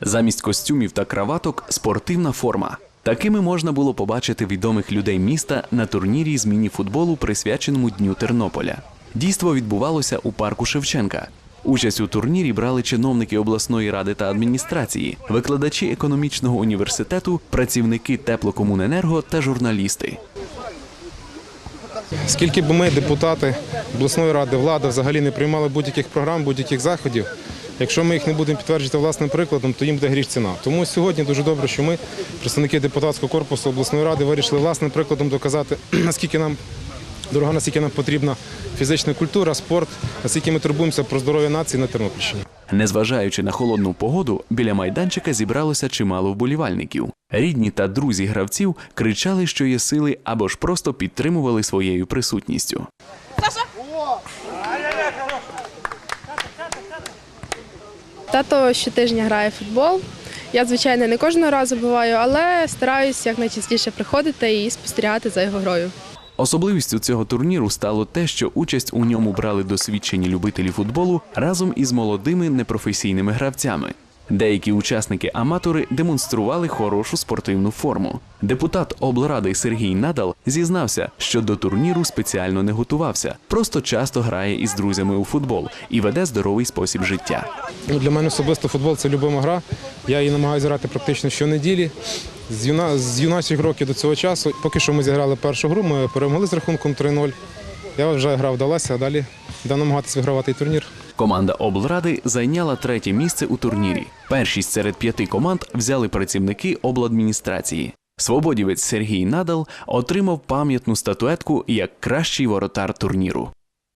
Замість костюмів та краваток спортивна форма. Такими можна було побачити відомих людей міста на турнірі з міні-футболу, присвяченому Дню Тернополя. Дійство відбувалося у парку Шевченка. Участь у турнірі брали чиновники обласної ради та адміністрації, викладачі економічного університету, працівники теплокомуненерго та журналісти. Скільки б ми, депутати обласної ради, влада взагалі не приймали будь-яких програм, будь-яких заходів. Якщо ми їх не будемо підтверджувати власним прикладом, то їм буде гріш ціна. Тому сьогодні дуже добре, що ми, представники депутатського корпусу обласної ради, вирішили власним прикладом доказати, наскільки нам дорога, наскільки нам потрібна фізична культура, спорт, наскільки ми турбуємося про здоров'я нації на Тернопільщині. Незважаючи на холодну погоду, біля майданчика зібралося чимало вболівальників. Рідні та друзі гравців кричали, що є сили, або ж просто підтримували своєю присутністю. Тато щотижня грає в футбол. Я, звичайно, не кожного разу буваю, але стараюся якнайчастіше приходити і спостерігати за його грою. Особливістю цього турніру стало те, що участь у ньому брали досвідчені любителі футболу разом із молодими непрофесійними гравцями. Деякі учасники-аматори демонстрували хорошу спортивну форму. Депутат облради Сергій Надал зізнався, що до турніру спеціально не готувався, просто часто грає із друзями у футбол і веде здоровий спосіб життя. Ну, для мене особисто футбол це любима гра. Я її намагаюся грати практично щонеділі. З, юна... з юначих років до цього часу, поки що ми зіграли першу гру, ми перемогли з рахунком 3-0. Я вже гра вдалася, а далі да намагатися вигравати турнір. Команда облради зайняла третє місце у турнірі. Першість серед п'яти команд взяли працівники обладміністрації. Свободівець Сергій Надал отримав пам'ятну статуетку як кращий воротар турніру.